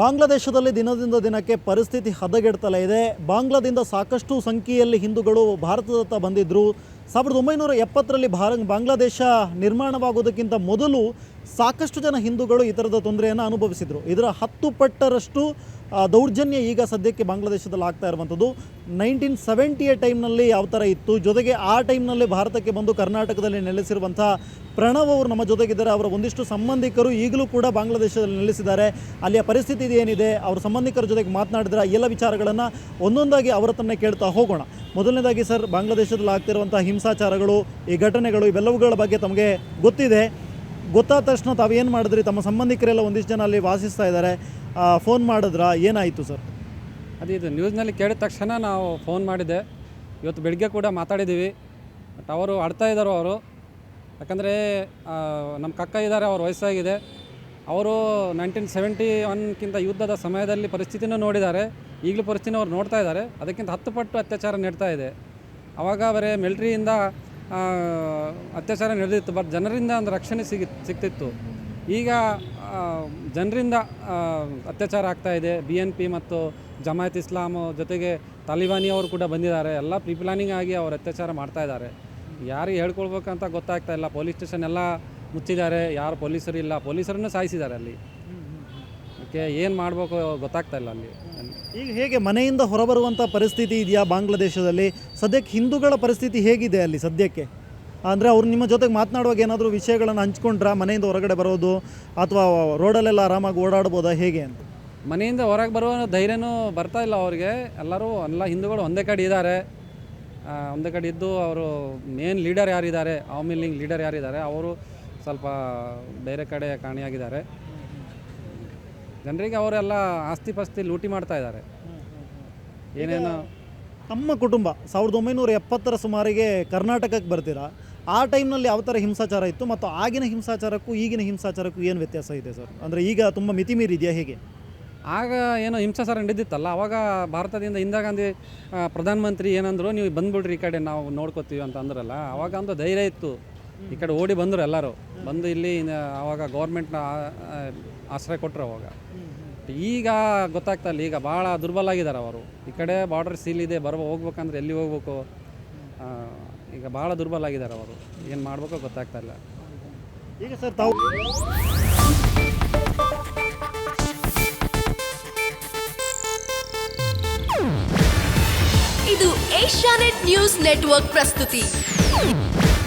ಬಾಂಗ್ಲಾದೇಶದಲ್ಲಿ ದಿನದಿಂದ ದಿನಕ್ಕೆ ಪರಿಸ್ಥಿತಿ ಹದಗೆಡ್ತಲೇ ಇದೆ. ಬಾಂಗ್ಲಾದಿಂದ ಸಾಕಷ್ಟು ಸಂಖ್ಯೆಯಲ್ಲಿ ಹಿಂದೂಗಳು ಭಾರತದತ್ತ ಬಂದಿದ್ದರು ಸಾವಿರದ ಒಂಬೈನೂರ ಎಪ್ಪತ್ತರಲ್ಲಿ ಭಾರ ಬಾಂಗ್ಲಾದೇಶ ನಿರ್ಮಾಣವಾಗುವುದಕ್ಕಿಂತ ಮೊದಲು ಸಾಕಷ್ಟು ಜನ ಹಿಂದೂಗಳು ಈ ಥರದ ತೊಂದರೆಯನ್ನು ಅನುಭವಿಸಿದರು. ಇದರ ಹತ್ತು ಪಟ್ಟರಷ್ಟು ದೌರ್ಜನ್ಯ ಈಗ ಸದ್ಯಕ್ಕೆ ಬಾಂಗ್ಲಾದೇಶದಲ್ಲಿ ಆಗ್ತಾ ಇರುವಂಥದ್ದು. ನೈನ್ಟೀನ್ ಸೆವೆಂಟಿಯ ಟೈಮ್ನಲ್ಲಿ ಯಾವ ಥರ ಇತ್ತು? ಜೊತೆಗೆ ಆ ಟೈಮ್ನಲ್ಲಿ ಭಾರತಕ್ಕೆ ಬಂದು ಕರ್ನಾಟಕದಲ್ಲಿ ನೆಲೆಸಿರುವಂಥ ಪ್ರಣವ್ ಅವರು ನಮ್ಮ ಜೊತೆಗಿದ್ದಾರೆ. ಅವರ ಒಂದಿಷ್ಟು ಸಂಬಂಧಿಕರು ಈಗಲೂ ಕೂಡ ಬಾಂಗ್ಲಾದೇಶದಲ್ಲಿ ನೆಲೆಸಿದ್ದಾರೆ. ಅಲ್ಲಿಯ ಪರಿಸ್ಥಿತಿ ಏನಿದೆ ಅವರ ಸಂಬಂಧಿಕರ ಜೊತೆಗೆ ಮಾತನಾಡಿದ್ರೆ ಎಲ್ಲ ವಿಚಾರಗಳನ್ನು ಒಂದೊಂದಾಗಿ ಅವರ ಹತ್ರನೇ ಕೇಳ್ತಾ ಹೋಗೋಣ. ಮೊದಲನೇದಾಗಿ ಸರ್, ಬಾಂಗ್ಲಾದೇಶದಲ್ಲಿ ಆಗ್ತಿರುವಂಥ ಹಿಂಸಾಚಾರಗಳು, ಈ ಘಟನೆಗಳು ಇವೆಲ್ಲವುಗಳ ಬಗ್ಗೆ ತಮಗೆ ಗೊತ್ತಿದೆ. ಗೊತ್ತಾದ ತಕ್ಷಣ ತಾವೇನು ಮಾಡಿದ್ರಿ? ತಮ್ಮ ಸಂಬಂಧಿಕರೆಲ್ಲ ಒಂದಿಷ್ಟು ಜನ ಅಲ್ಲಿ ವಾಸಿಸ್ತಾ ಇದ್ದಾರೆ. ಫೋನ್ ಮಾಡಿದ್ರಾ? ಏನಾಯಿತು ಸರ್ ಅದೇ, ಇದು ನ್ಯೂಸ್ನಲ್ಲಿ ಕೇಳಿದ ತಕ್ಷಣ ನಾವು ಫೋನ್ ಮಾಡಿದ್ದೆ. ಇವತ್ತು ಬೆಳಿಗ್ಗೆ ಕೂಡ ಮಾತಾಡಿದ್ದೀವಿ. ಬಟ್ ಅವರು ಆಡ್ತಾ ಇದ್ದಾರೋ ಅವರು? ಯಾಕಂದರೆ ನಮ್ಮ ಕಕ್ಕ ಇದ್ದಾರೆ, ಅವ್ರ ವಯಸ್ಸಾಗಿದೆ. ಅವರು ನೈನ್ಟೀನ್ ಸೆವೆಂಟಿ ಒನ್ಕ್ಕಿಂತ ಯುದ್ಧದ ಸಮಯದಲ್ಲಿ ಪರಿಸ್ಥಿತಿನೂ ನೋಡಿದ್ದಾರೆ. ಈಗಲೂ ಪರಿಸ್ಥಿತಿನ ಅವ್ರು ನೋಡ್ತಾ ಇದ್ದಾರೆ. ಅದಕ್ಕಿಂತ ಹತ್ತು ಪಟ್ಟು ಅತ್ಯಾಚಾರ ನಡೀತಾ ಇದೆ. ಆವಾಗ ಬರೀ ಮಿಲ್ಟ್ರಿಯಿಂದ ಅತ್ಯಾಚಾರ ನಡೆದಿತ್ತು ಬಟ್ ಜನರಿಂದ ಒಂದು ರಕ್ಷಣೆ ಸಿಗಿ ಸಿಗ್ತಿತ್ತು. ಈಗ ಜನರಿಂದ ಅತ್ಯಾಚಾರ ಆಗ್ತಾ ಇದೆ. ಬಿ ಎನ್ ಪಿ ಮತ್ತು ಜಮಾಯತ್ ಇಸ್ಲಾಮ್ ಜೊತೆಗೆ ತಾಲಿಬಾನಿ ಅವರು ಕೂಡ ಬಂದಿದ್ದಾರೆ. ಎಲ್ಲ ಪ್ರೀ ಪ್ಲಾನಿಂಗ್ ಆಗಿ ಅವರು ಅತ್ಯಾಚಾರ ಮಾಡ್ತಾ ಇದ್ದಾರೆ. ಯಾರಿಗೆ ಹೇಳ್ಕೊಳ್ಬೇಕಂತ ಗೊತ್ತಾಗ್ತಾ ಇಲ್ಲ. ಪೊಲೀಸ್ ಸ್ಟೇಷನ್ ಎಲ್ಲ ಮುಚ್ಚಿದ್ದಾರೆ. ಯಾರು ಪೊಲೀಸರು ಇಲ್ಲ. ಪೊಲೀಸರನ್ನು ಸಾಯಿಸಿದ್ದಾರೆ ಅಲ್ಲಿ. ಅದಕ್ಕೆ ಏನು ಮಾಡಬೇಕು ಗೊತ್ತಾಗ್ತಾ ಇಲ್ಲ ಅಲ್ಲಿ. ಈಗ ಹೇಗೆ ಮನೆಯಿಂದ ಹೊರಬರುವಂಥ ಪರಿಸ್ಥಿತಿ ಇದೆಯಾ ಬಾಂಗ್ಲಾದೇಶದಲ್ಲಿ? ಸದ್ಯಕ್ಕೆ ಹಿಂದೂಗಳ ಪರಿಸ್ಥಿತಿ ಹೇಗಿದೆ ಅಲ್ಲಿ ಸದ್ಯಕ್ಕೆ? ಅಂದರೆ ಅವ್ರು ನಿಮ್ಮ ಜೊತೆಗೆ ಮಾತನಾಡುವಾಗ ಏನಾದರೂ ವಿಷಯಗಳನ್ನು ಹಂಚ್ಕೊಂಡ್ರಾ ಮನೆಯಿಂದ ಹೊರಗಡೆ ಬರೋದು ಅಥವಾ ರೋಡಲ್ಲೆಲ್ಲ ಆರಾಮಾಗಿ ಓಡಾಡ್ಬೋದಾ ಹೇಗೆ ಅಂತ? ಮನೆಯಿಂದ ಹೊರಗೆ ಬರುವ ಧೈರ್ಯನೂ ಬರ್ತಾ ಇಲ್ಲ ಅವ್ರಿಗೆ. ಎಲ್ಲರೂ ಎಲ್ಲ ಹಿಂದೂಗಳು ಒಂದೇ ಕಡೆ ಇದ್ದಾರೆ. ಒಂದೇ ಕಡೆ ಇದ್ದು ಅವರು ಮೇನ್ ಲೀಡರ್ ಯಾರಿದ್ದಾರೆ? ಆವಾಮಿ ಲೀಗ್ ಲೀಡರ್ ಯಾರಿದ್ದಾರೆ? ಅವರು ಸ್ವಲ್ಪ ಬೇರೆ ಕಡೆ ಕಾಣಿಯಾಗಿದ್ದಾರೆ. ಜನರಿಗೆ ಅವರೆಲ್ಲ ಆಸ್ತಿ ಪಾಸ್ತಿ ಲೂಟಿ ಮಾಡ್ತಾ ಇದ್ದಾರೆ. ಏನೇನು? ತಮ್ಮ ಕುಟುಂಬ ಸಾವಿರದ ಒಂಬೈನೂರ ಎಪ್ಪತ್ತರ ಸುಮಾರಿಗೆ ಕರ್ನಾಟಕಕ್ಕೆ ಬರ್ತೀರಾ? ಆ ಟೈಮ್ನಲ್ಲಿ ಯಾವ ಥರ ಹಿಂಸಾಚಾರ ಇತ್ತು ಮತ್ತು ಆಗಿನ ಹಿಂಸಾಚಾರಕ್ಕೂ ಈಗಿನ ಹಿಂಸಾಚಾರಕ್ಕೂ ಏನು ವ್ಯತ್ಯಾಸ ಇದೆ ಸರ್? ಅಂದರೆ ಈಗ ತುಂಬ ಮಿತಿ ಮೀರಿದೆಯಾ ಹೇಗೆ? ಆಗ ಏನೋ ಹಿಂಸಾಚಾರ ನಡೆದಿತ್ತಲ್ಲ ಅವಾಗ ಭಾರತದಿಂದ ಇಂದಿರಾ ಗಾಂಧಿ ಪ್ರಧಾನಮಂತ್ರಿ ಏನಂದ್ರು ನೀವು ಬಂದ್ಬಿಡ್ರಿ ಈ ಕಡೆ ನಾವು ನೋಡ್ಕೋತೀವಿ ಅಂತ ಅಂದ್ರಲ್ಲ ಅವಾಗ ಒಂದು ಧೈರ್ಯ ಇತ್ತು. ಈ ಕಡೆ ಓಡಿ ಬಂದರು ಎಲ್ಲರೂ. ಬಂದು ಇಲ್ಲಿ ಆವಾಗ ಅವಾಗ ಗೌರ್ಮೆಂಟ್ನ ಆಶ್ರಯ ಕೊಟ್ಟರು ಅವಾಗ. ಈಗ ಗೊತ್ತಾಗ್ತಾ ಇಲ್ಲ ಈಗ ಭಾಳ ದುರ್ಬಲ ಆಗಿದ್ದಾರೆ ಅವರು. ಈ ಕಡೆ ಬಾರ್ಡರ್ ಸೀಲ್ ಇದೆ ಬರೋ ಹೋಗ್ಬೇಕಂದ್ರೆ ಎಲ್ಲಿ ಹೋಗ್ಬೇಕು? ಈಗ ಭಾಳ ದುರ್ಬಲ ಆಗಿದ್ದಾರೆ ಅವರು. ಏನು ಮಾಡಬೇಕು ಗೊತ್ತಾಗ್ತಾ ಇಲ್ಲ. ಈಗ ಸರ್ ತಾವು ಇದು ಏಷ್ಯಾನೆಟ್ ನ್ಯೂಸ್ ನೆಟ್ವರ್ಕ್ ಪ್ರಸ್ತುತಿ.